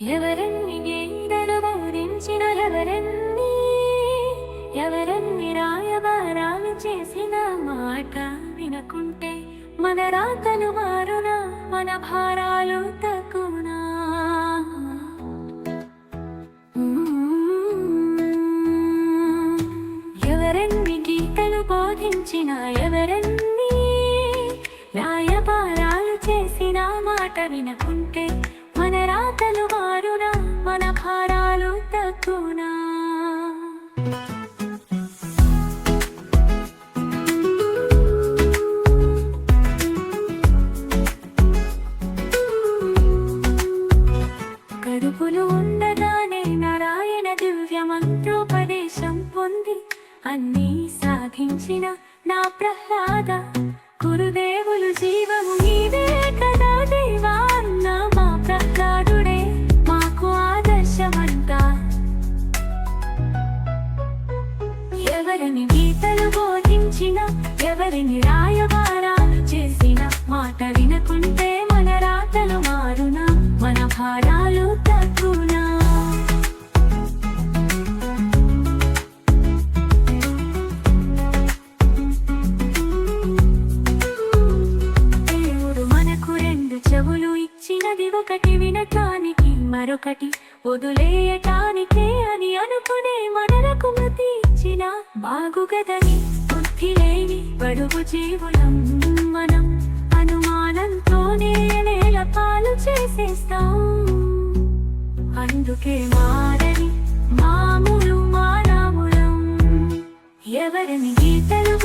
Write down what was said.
ఎవరన్ని గీతలు బోధించిన ఎవరన్ని ఎవరన్ని రాయబారాలు చేసిన మాట వినకుంటే మన రాతలు మారునా మన భారాలు తక్కువనా? ఎవరన్ని గీతలు బోధించిన ఎవరన్ని రాయబారాలు చేసిన మాట వినకుంటే మన రాతలు మారునా మన భారాలు తక్కువనా? కడుపులు ఉండగానే నారాయణ దివ్య మంత్రోపదేశం పొంది అన్నీ సాధించిన నా ప్రహ్లాద. గురుదేవులు జీవము నీవే ఎవరిని రాయబారాలు చేసిన మాట వినకుంటే మన రాతలు మారునా? మన భారాలు తగ్గునా? దేవుడు మనకు రెండు చెవులు ఇచ్చినది ఒకటి వినటానికి మరొకటి వదిలేయటానికే అని అనుకునే మనలకు మతి ఇచ్చిన బాగుగదని. బుద్ధి బడుగు జీవులం. మనం అనుమానంతోనే నేల పాలు చేసేస్తాం. అందుకే మారని మామూలు మానవులం. ఎవరిని గీతలు